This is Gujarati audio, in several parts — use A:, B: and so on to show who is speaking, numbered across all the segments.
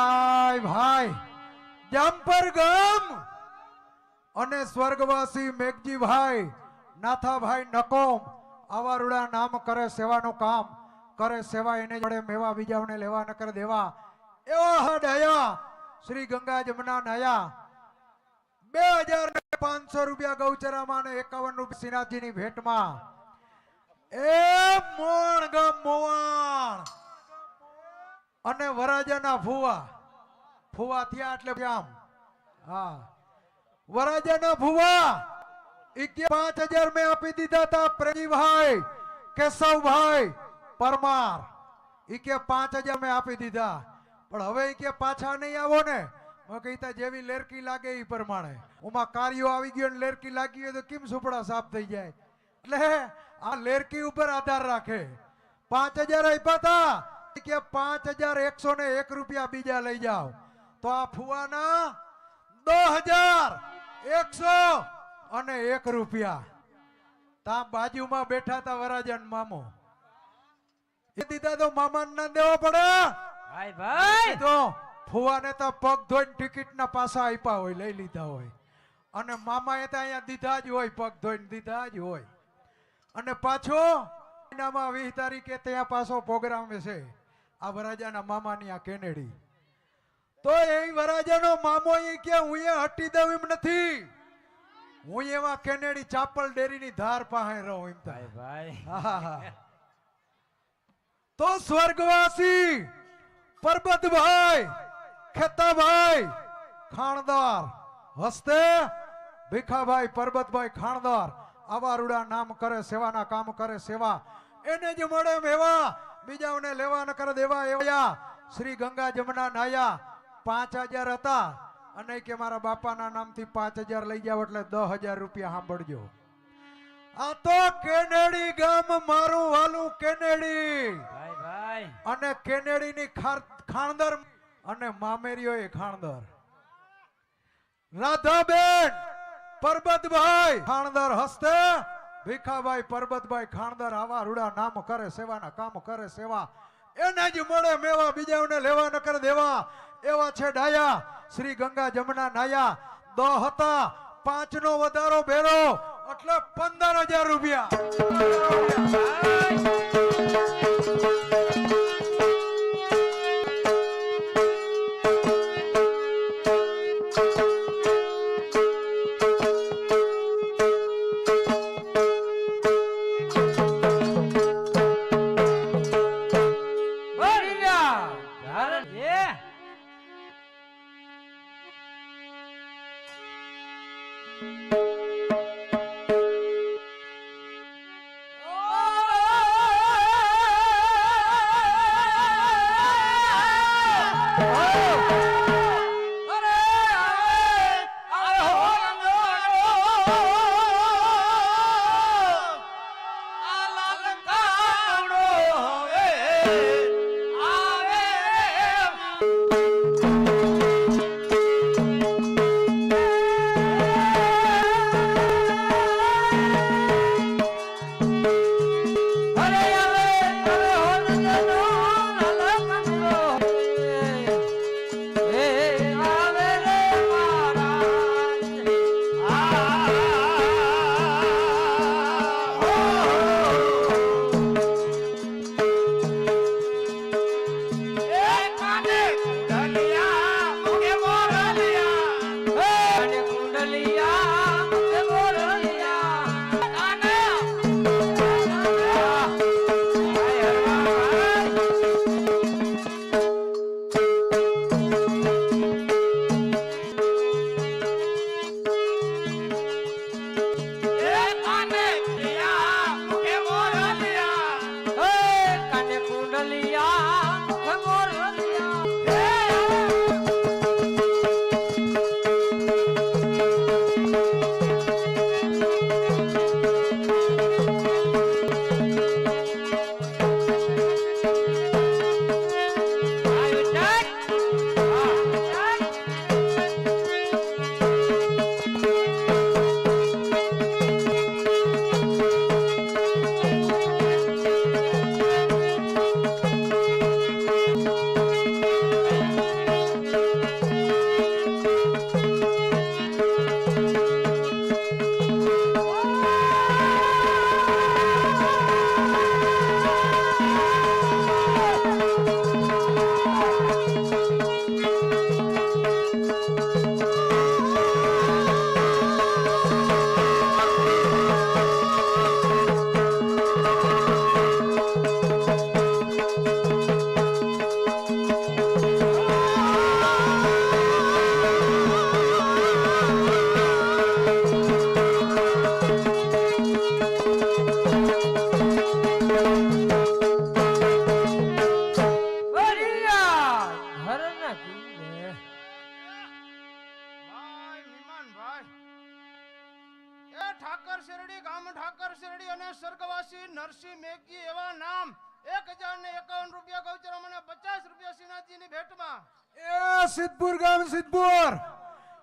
A: ભાઈ ભાઈ જમ્પર ગમ! અને સ્વર્ગવાસી મેઘજીભાઈ, નાથાભાઈ નકોમ આવા રૂડા નામ કરે સેવાનું કામ, કરે સેવા એને જોડે મેવા બીજાઓને લેવા ન કરે દેવા. એવા હડયા શ્રી ગંગા જમના નયા. બે હજાર પાંચસો રૂપિયા ગૌચરામાં અને એકાવન રૂપિયા શ્રીનાથજીની ભેટમાં. એ મોણ ગમ મોવાણ! અને વરાજાના ફુવા ફુવા થયા એટલે આમ. હા. વરાજાના ફુવા પાંચ હજાર મેં આપી દીધા હતા પ્રેમજીભાઈ કેશવભાઈ પરમાર. ઈ કે પાંચ હજાર મેં આપી દીધા. પણ હવે ઈ કે પાછા નહીં આવો ને. કહીતા જેવી લેરકી લાગે એ પ્રમાણે. ઉમાં કાર્યો આવી ગયો ને લેરકી લાગી હોય તો કેમ સુપડા સાફ થઈ જાય? એટલે આ લેરકી ઉપર આધાર રાખે. પાંચ હજાર આપ્યા હતા કે પાંચ હજાર એકસો ને એક રૂપિયા બીજા લઈ જાઓ. તો આ ફુવાના દો હજાર એકસો અને એક રૂપિયા. તા બાજુમાં બેઠા તા વરાજન મામો. એ દીધા તો મામા ના દેવા પડે.
B: ભાઈ ભાઈ!
A: તો ફુવાને તો પગ ધોઈને ટિકિટ ના પાસા આપ્યા હોય લઈ લીધા હોય. અને મામાએ તો અહીંયા દીધા જ હોય પગ ધોઈને દીધા જ હોય. અને પાછો મહિનામાં વીસ તારીખે ત્યાં પાછો પ્રોગ્રામ છે. આ વરાજાના મામાની આ કેનેડી. તો એ વરાજાનો મામો એ કે હું એ હટી દઉં એમ નથી. હું એવા કેનેડી ચાપલ ડેરીની ધાર પાસે રહું એમ થાય
B: ભાઈ
A: તો સ્વર્ગવાસી પરબતભાઈ ખેતાભાઈ ખાણદાર હસ્તે ભીખાભાઈ પરબતભાઈ ખાણદાર આવા રૂડા નામ કરે સેવાના કામ કરે સેવા. એને જ મળે મેવા બીજાઓને લેવા ન કરે દેવા એવા શ્રી ગંગા જમના નાયા. પાંચ હજાર હતા. અને કે મારા બાપાના નામથી પાંચ હજાર લઈ જાવ એટલે દસ હજાર રૂપિયા સાંભળજો. આ તો કેનેડી ગામ મારું વાલું કેનેડી.
B: ભાઈ ભાઈ.
A: અને કેનેડીની ની ખાણદર અને મામેરીઓ એ ખાણદર. રાધાબેન પરબતભાઈ ખાણદર હસ્તે ભીખાભાઈ, પરબતભાઈ, ખાણદર આવા રૂડા નામ કરે, સેવાના કામ કરે, સેવા. એને જ મળે મેવા, બીજાઓને લેવા ન કરે દેવા. એવા છે ડાયા, શ્રી ગંગા જમના નાયા. દો હતા પાંચ નો વધારો ભેરો, એટલે પંદર હજાર રૂપિયા. you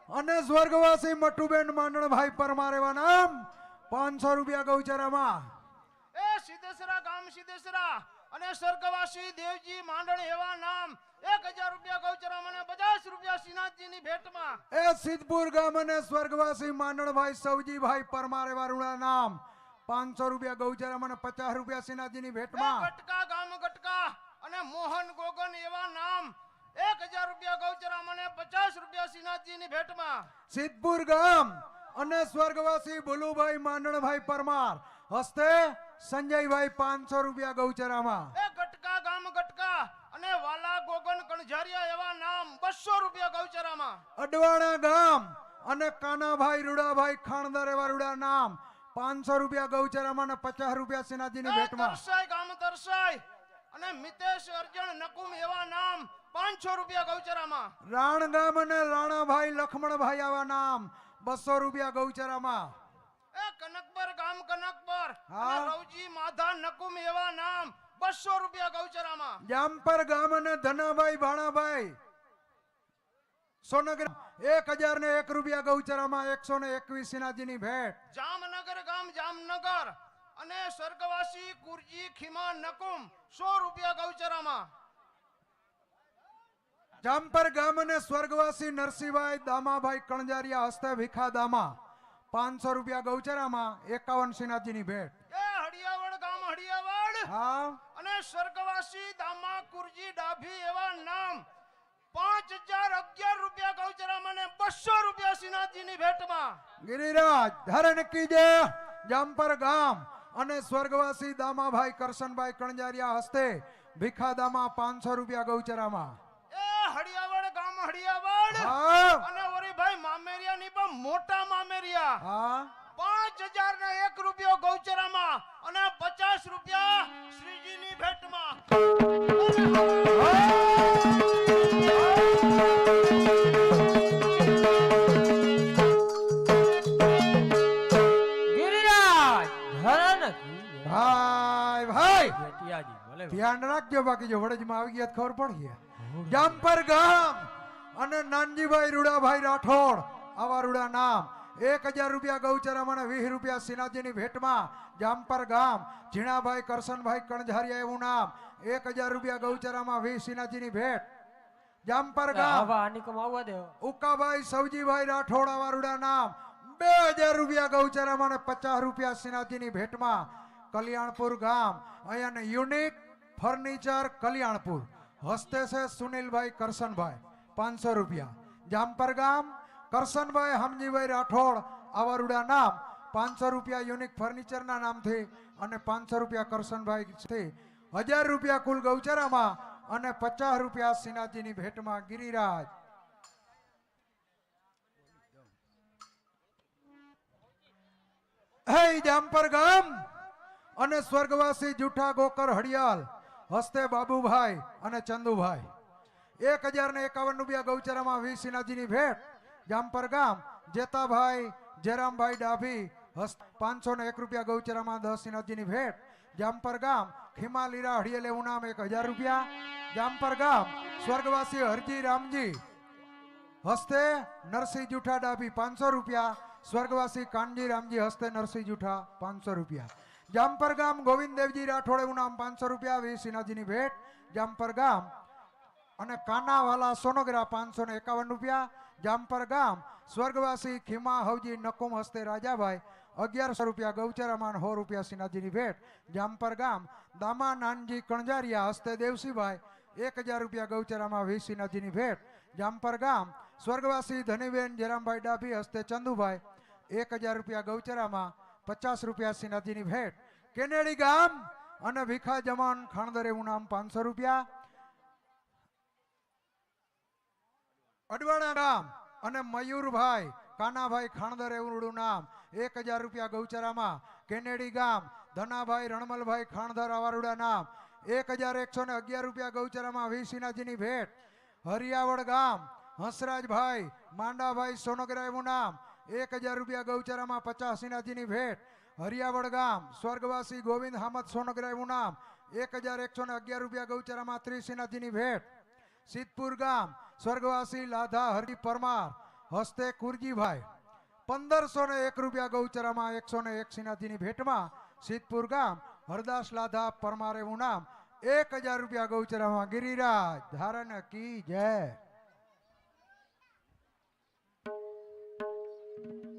A: અને સ્વર્ગવાસી મટુબેન માંડણભાઈ પરમાર એવા નામ પાંચસો રૂપિયા ગૌચરામાં.
C: એ સિદ્ધેશ્વરા ગામ સિદ્ધેશ્વરા અને સ્વર્ગવાસી દેવજી માંડણ એવા નામ એક હજાર રૂપિયા ગૌચરા મને પચાસ રૂપિયા શ્રીનાથજીની ભેટમાં.
A: એ સિદ્ધપુર ગામ અને સ્વર્ગવાસી માંડણભાઈ સૌજીભાઈ પરમાર એવા રૂડા નામ પાંચસો રૂપિયા ગૌચરામાં અને પચાસ રૂપિયા શ્રીનાથજીની ભેટમાં.
C: ગટકા ગામ ગટકા અને મોહન ગોગન એવા નામ એક હજાર રૂપિયા ગૌચરા મને પચાસ રૂપિયા શ્રીનાથજીની ભેટમાં.
A: સિદ્ધપુર ગામ અને સ્વર્ગવાસી ભુલુભાઈ માંડણભાઈ પરમાર હસ્તે સંજયભાઈ પાંચસો રૂપિયા ગૌચરામાં.
C: એ ગટકા ગામ ગટકા અને વાલા ગોગન કણઝારિયા એવા નામ બસો રૂપિયા ગૌચરામાં.
A: અડવાણા ગામ અને કાનાભાઈ રૂડાભાઈ ખાણદર એવા રૂડા નામ પાંચસો રૂપિયા ગૌચરામાં અને પચાસ રૂપિયા
C: એ
A: ભેટમાં.
C: ગામ તરસાઈ. અને મિતેશ અર્જણ નકુમ એવા નામ પાંચસો રૂપિયા ગૌચરામાં.
A: રાણ નામ અને રાણાભાઈ લખમણભાઈ આવા નામ બસો રૂપિયા ગૌચરામાં.
C: એ કનકબર ગામ કનકબર
A: હા.
C: રવજી માધા નકુમ એવા નામ બસો રૂપિયા ગૌચરામાં.
A: જામપર ગામ અને ધનાભાઈ ભાણાભાઈ. સોનગર એક હજાર ને એક રૂપિયા ગૌચરામાં એકસો ને એકવીસ શ્રીનાથજીની ભેટ.
C: જામનગર ગામ જામનગર. અને સ્વર્ગવાસી કુરજી ખીમા નકુમ સો રૂપિયા ગૌચરામાં.
A: જામપર ગામ અને સ્વર્ગવાસી નરસિંહભાઈ દામાભાઈ કણજારિયા હસ્તે ભીખા દામા પાંચસો રૂપિયા ગૌચરામાં એકાવન શ્રીનાથજીની ભેટ.
C: એ હડિયાવડ ગામ હડિયાવડ
A: હા.
C: અને સ્વર્ગવાસી દામા કુરજી ડાભી એવા નામ પાંચ હજાર અગિયાર રૂપિયા ગૌચરામાં ને બસો રૂપિયા શ્રીનાથજીની ભેટમાં.
A: ગિરિરાજ ધરણ કીજે જામપર ગામ. અને સ્વર્ગવાસી દામાભાઈ કરશનભાઈ કણજારિયા હસ્તે ભીખા દામા પાંચસો રૂપિયા ગૌચરામાં
C: એ હડિયાવડ ગામ હડિયાવડ
A: હા
C: અને ઓરીભાઈ મામેરિયા ની પણ મોટા મામેરિયા
A: હા
C: પાંચ હજાર ને એક રૂપિયો ગૌચરામાં અને પચાસ રૂપિયા શ્રીજીની ભેટમાં
A: ધ્યાન રાખજો બાકી જો વડજમાં આવી ગયા ખબર પડી ગયા. જામપર ગામ અને નાનજીભાઈ રૂડાભાઈ રાઠોડ આવા રૂડા નામ. એક હજાર રૂપિયા ગૌચરામાં અને વીસ રૂપિયા સિનાજીની ભેટમાં જામપર ગામ. ઝીણાભાઈ કરશનભાઈ કણઝારિયા એવું નામ. એક હજાર રૂપિયા ગૌચરામાં વીસ સિનાજીની ભેટ. જામપર ગામ. ઉકાભાઈ સવજીભાઈ રાઠોડ આવા રૂડા નામ. બે હજાર રૂપિયા ગૌચરામાં અને પચાસ રૂપિયા સિનાજીની ભેટમાં કલ્યાણપુર ગામ. અહીંયા યુનિક ફર્નિચર કલ્યાણપુર. હસ્તે છે સુનિલભાઈ કરશનભાઈ, પાંચસો રૂપિયા. જામપર ગામ, કરશનભાઈ હમજીભાઈ રાઠોડ આવા નામ. પાંચસો રૂપિયા યુનિક ફર્નિચરના નામથી અને પાંચસો રૂપિયા કરશનભાઈ છે હજાર રૂપિયા કુલ ગૌચરામાં અને પચાસ રૂપિયા સિનાજીની ભેટમાં ગિરિરાજ. હે જામપર ગામ અને સ્વર્ગવાસી જૂઠા ગોકર હડિયાલ. હસ્તે બાબુભાઈ અને ચંદુભાઈ. એક હજાર ને એકાવન રૂપિયા ગૌચરામાં વીસ શ્રીનાથજીની ભેટ. જામપર ગામ, જેતાભાઈ, જયરામભાઈ ડાભી, હસ્ત પાંચસો ને એક રૂપિયા ગૌચરામાં દસ શ્રીનાથજીની ભેટ. જામપર ગામ ખીમાલીરા હડિયેલ એવું નામ એક હજાર રૂપિયા. જામપર ગામ, સ્વર્ગવાસી હરજી રામજી. હસ્તે નરસિંહ જુઠા ડાભી પાંચસો રૂપિયા. સ્વર્ગવાસી કાનજી રામજી હસ્તે નરસિંહ જુઠા પાંચસો રૂપિયા. જામપર ગામ ગોવિંદદેવજી રાઠોડ નામ પાંચસો રૂપિયા વી ભેટ. જામપર ગામ અને કાનાવાલા સોનોગ્રા પાંચસો ને એકાવન રૂપિયા. જામપર ગામ સ્વર્ગવાસી ખીમા હવજી નકુમ હસ્તે રાજાભાઈ, અગિયારસો રૂપિયા, ગૌચરામાન હો રૂપિયા સિનાજીની ભેટ. જામપર ગામ દામા નાનજી કણજારિયા હસ્તે દેવસીભાઈ, એક હજાર રૂપિયા, ગૌચરામાં વી સિનાજીની ભેટ. જામપર ગામ સ્વર્ગવાસી ધનીબેન જયરામભાઈ ડાભી હસ્તે ચંદુભાઈ, એક હજાર રૂપિયા, ગૌચરામાં પચાસ રૂપિયા સિન્હાજીની ભેટ. કેનેડી ગામ અને ભીખા જમાન ખાણદર એવું નામ પાંચસો રૂપિયા. અડવાણા ગામ અને મયુરભાઈ, કાનાભાઈ ખાણદર એવું નામ. એક હજાર રૂપિયા ગૌચરામાં. કેનેડી ગામ, ધનાભાઈ રણમલભાઈ ખાણદર આવારુડા નામ. એક હજાર એકસો ને અગિયાર રૂપિયા ગૌચરામાં વીસીનાજીની ભેટ. હરિયાવળ ગામ, હંસરાજભાઈ, માંડાભાઈ સોનગરા એવું નામ. એક હજાર રૂપિયા ગૌચરામાં પચાસ સિનાજીની ભેટ. હરિયાવડ ગામ, સ્વર્ગવાસી ગોવિંદ હામદ સોનગરા નામ. એક હજાર એકસો ને અગિયાર રૂપિયા ગૌચરામાં ત્રિસિનાજીની ભેટ. સિદ્ધપુર ગામ, સ્વર્ગવાસી લાધા હરિ પરમાર, હસ્તે કુરજીભાઈ. પંદરસો ને એક રૂપિયા ગૌચરામાં એકસો ને એક સિનાજીની ભેટમાં સિદ્ધપુર ગામ, હરદાસ લાધા પરમાર એવું નામ. એક હજાર રૂપિયા ગૌચરામાં ગિરિરાજ, ધારણ કી જય.
D: Thank you.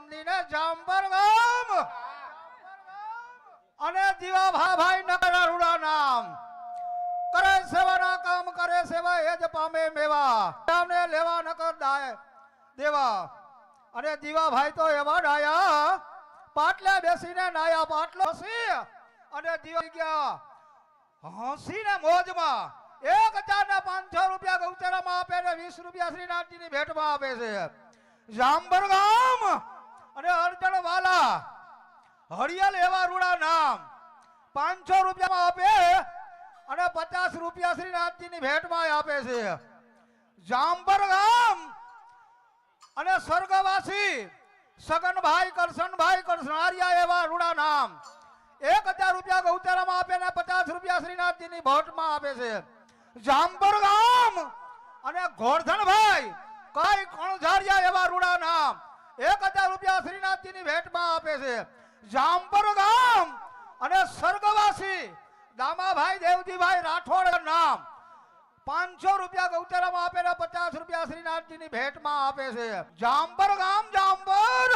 D: મંદિરે જાંબર ગામ. અને દીવા ભાઈ નગર અરુડા નામ. કરે સેવાના કામ, કરે સેવા એ જ પામે મેવા. તમને લેવા નકર દાય દેવા. અને દીવાભાઈ તો એવા ડાયા, પાટલે બેસીને નાયા, પાટલો સી અને દીવા ગયા. હસીને મોજમાં. એક હજાર ને પાંચસો રૂપિયા ગૌચરામાં આપે ને વીસ રૂપિયા શ્રીનાથજીની ભેટમાં આપે છે. જામબર ગામ. અને અર્જણ વાલા, હરિયલ એવા રૂડા નામ. પાંચસો રૂપિયામાં આપે અને પચાસ રૂપિયા શ્રીનાથજીની ભેટમાં આપે છે. જાંબર ગામ અને સ્વર્ગવાસી સગનભાઈ કરશનભાઈ કરશનારિયા એવા રૂડા નામ. એક હજાર રૂપિયા ગૌચરામાં આપે ને પચાસ રૂપિયા શ્રીનાથજીની ભોટમાં આપે છે. જામબર ગામ અને ગોરધનભાઈ, કઈ કણઝારિયા એવા રૂડા નામ. એક હજાર રૂપિયા શ્રીનાથજીની ભેટમાં આપે છે. જામપર ગામ અને સ્વર્ગવાસી દામાભાઈ દેવજીભાઈ રાઠોડ નામ પાંચસો રૂપિયા ગૌચરામાં આપે ને પચાસ રૂપિયા શ્રીનાથજીની ભેટમાં આપે છે. જામપર ગામ, જામપર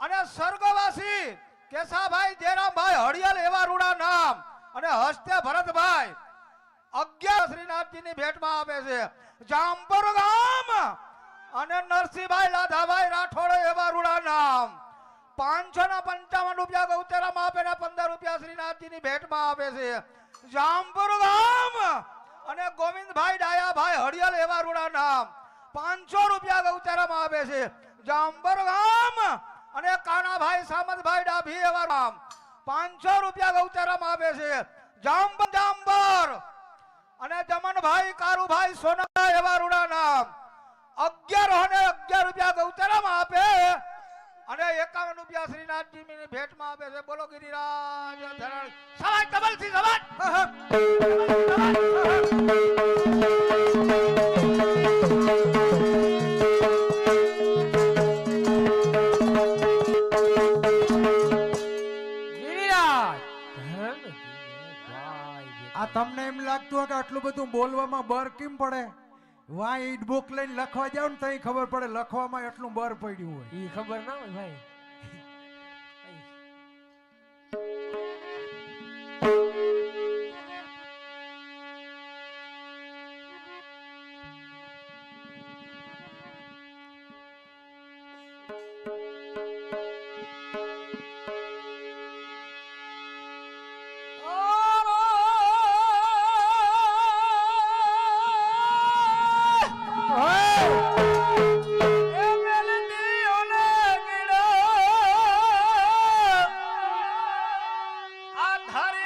D: અને સ્વર્ગવાસી કેશાભાઈ જયરામભાઈ હળિયલ એવા રૂડા નામ અને હસ્તે ભરતભાઈ અગિયાર શ્રીનાથજીની ભેટમાં આપે છે. જામપર ગામ અને નરસિંહભાઈ લાધાભાઈ રાઠોડ એવા રૂડા નામ. પાંચસો ના પંચાવન રૂપિયા ગૌચરામાં આપે ને પંદર રૂપિયા શ્રીનાથજીની ભેટમાં આપે છે. જામપુર ગામ! અને ગોવિંદભાઈ ડાયાભાઈ હળિયલ એવા રૂડા નામ. પાંચસો રૂપિયા ગૌચરામાં આપે છે. જામપુર ગામ! અને કાનાભાઈ સામંતભાઈ ડાભી એવા નામ. પાંચસો રૂપિયા ગૌચરામાં આપે છે. જામબર જામબર અને જમનભાઈ કારુભાઈ સોના એવા રૂડા નામ. અગિયાર અને અગિયાર રૂપિયા ગૌચરામાં આપે. અને એકાવન રૂપિયા શ્રીનાથજી ભેટમાં આપે છે. બોલો ગિરિરાજ
A: આ તમને એમ લાગતું હોય કે આટલું બધું બોલવામાં બર કેમ પડે? વાં ઈટ બુક લઈને લખવા જાવ ને તઈ ખબર પડે લખવામાં એટલું બર પડ્યું હોય.
B: એ ખબર ના હોય ભાઈ. ধারে